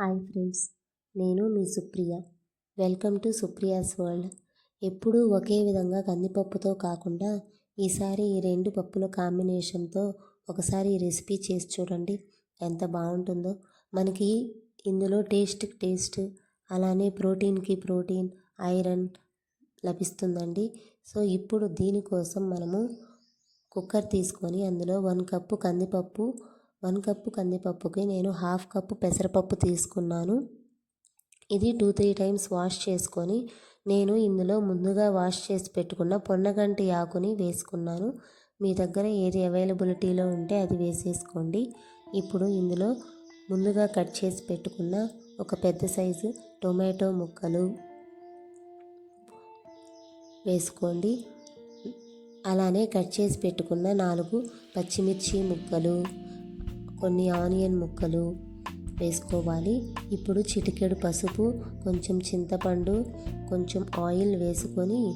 Hi friends నేను మీ Supriya. Welcome to Supriya's world. ఎప్పుడూ ఒకే విధంగా కందిపప్పుతో కాకుండా ఈసారి ఈ రెండు పప్పుల కాంబినేషన్తో ఒకసారి ఈ రెసిపీ చేసి చూడండి ఎంత బాగుంటుందో. మనకి ఇందులో టేస్ట్కి టేస్ట్ అలానే ప్రోటీన్కి ప్రోటీన్ ఐరన్ లభిస్తుందండి. సో ఇప్పుడు దీనికోసం మనము కుక్కర్ తీసుకొని అందులో వన్ కప్పు కందిపప్పు వన్ కప్పు కందిపప్పుకి నేను హాఫ్ కప్పు పెసరపప్పు తీసుకున్నాను. ఇది టూ త్రీ టైమ్స్ వాష్ చేసుకొని నేను ఇందులో ముందుగా వాష్ చేసి పెట్టుకున్న పొన్నగంటి ఆకుని వేసుకున్నాను. మీ దగ్గర ఏది అవైలబిలిటీలో ఉంటే అది వేసేసుకోండి. ఇప్పుడు ఇందులో ముందుగా కట్ చేసి పెట్టుకున్న ఒక పెద్ద సైజు టొమాటో ముక్కలు వేసుకోండి. అలానే కట్ చేసి పెట్టుకున్న నాలుగు పచ్చిమిర్చి ముక్కలు కొన్ని ఆనియన్ ముక్కలు వేసుకోవాలి. ఇప్పుడు చిటికెడు పసుపు కొంచెం చింతపండు కొంచెం ఆయిల్ వేసుకొని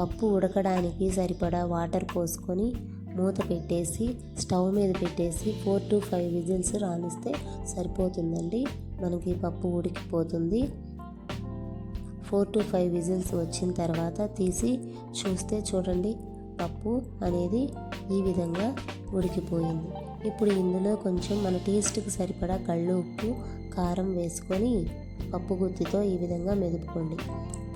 పప్పు ఉడకడానికి సరిపడా వాటర్ పోసుకొని మూత పెట్టేసి స్టవ్ మీద పెట్టేసి ఫోర్ టు ఫైవ్ విజిల్స్ రాణిస్తే సరిపోతుందండి. మనకి పప్పు ఉడికిపోతుంది. ఫోర్ టు ఫైవ్ విజిల్స్ వచ్చిన తర్వాత తీసి చూస్తే చూడండి పప్పు అనేది ఈ విధంగా ఉడికిపోయింది. ఇప్పుడు ఇందులో కొంచెం మన టేస్ట్కి సరిపడా కళ్ళు ఉప్పు కారం వేసుకొని పప్పు గుత్తితో ఈ విధంగా మెదుపుకోండి.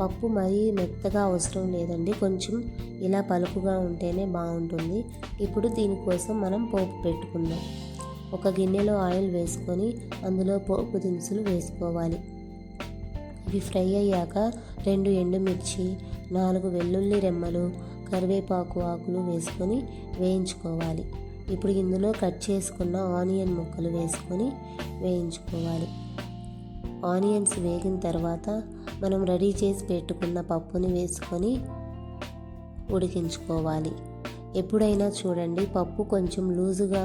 పప్పు మరీ మెత్తగా అవసరం లేదండి. కొంచెం ఇలా పలుకుగా ఉంటేనే బాగుంటుంది. ఇప్పుడు దీనికోసం మనం పోపు పెట్టుకుందాం. ఒక గిన్నెలో ఆయిల్ వేసుకొని అందులో పోపు దినుసులు వేసుకోవాలి. ఇవి ఫ్రై అయ్యాక రెండు ఎండుమిర్చి నాలుగు వెల్లుల్లి రెమ్మలు కరివేపాకు ఆకులు వేసుకొని వేయించుకోవాలి. ఇప్పుడు ఇందులో కట్ చేసుకున్న ఆనియన్ ముక్కలు వేసుకొని వేయించుకోవాలి. ఆనియన్స్ వేగిన తర్వాత మనం రెడీ చేసి పెట్టుకున్న పప్పుని వేసుకొని ఉడికించుకోవాలి. ఎప్పుడైనా చూడండి పప్పు కొంచెం లూజుగా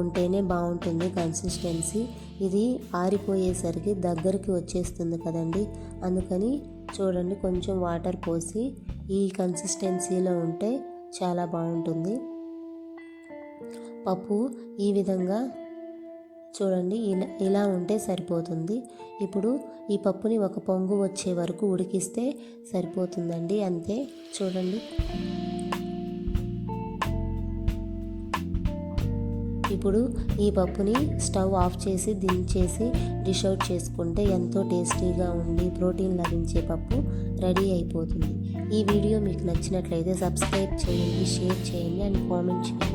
ఉంటేనే బాగుంటుంది కన్సిస్టెన్సీ. ఇది ఆరిపోయేసరికి దగ్గరికి వచ్చేస్తుంది కదండి. అందుకని చూడండి కొంచెం వాటర్ పోసి ఈ కన్సిస్టెన్సీలో ఉంటే చాలా బాగుంటుంది. పప్పు ఈ విధంగా చూడండి ఇలా ఇలా ఉంటే సరిపోతుంది. ఇప్పుడు ఈ పప్పుని ఒక పొంగు వచ్చే వరకు ఉడికిస్తే సరిపోతుందండి. అంతే చూడండి. ఇప్పుడు ఈ పప్పుని స్టవ్ ఆఫ్ చేసి దించేసి డిష్ అవుట్ చేసుకుంటే ఎంతో టేస్టీగా ఉండి ప్రోటీన్ లభించే పప్పు రెడీ అయిపోతుంది. ఈ వీడియో మీకు నచ్చినట్లయితే సబ్స్క్రైబ్ చేయండి షేర్ చేయండి అండ్ కామెంట్ చేయండి.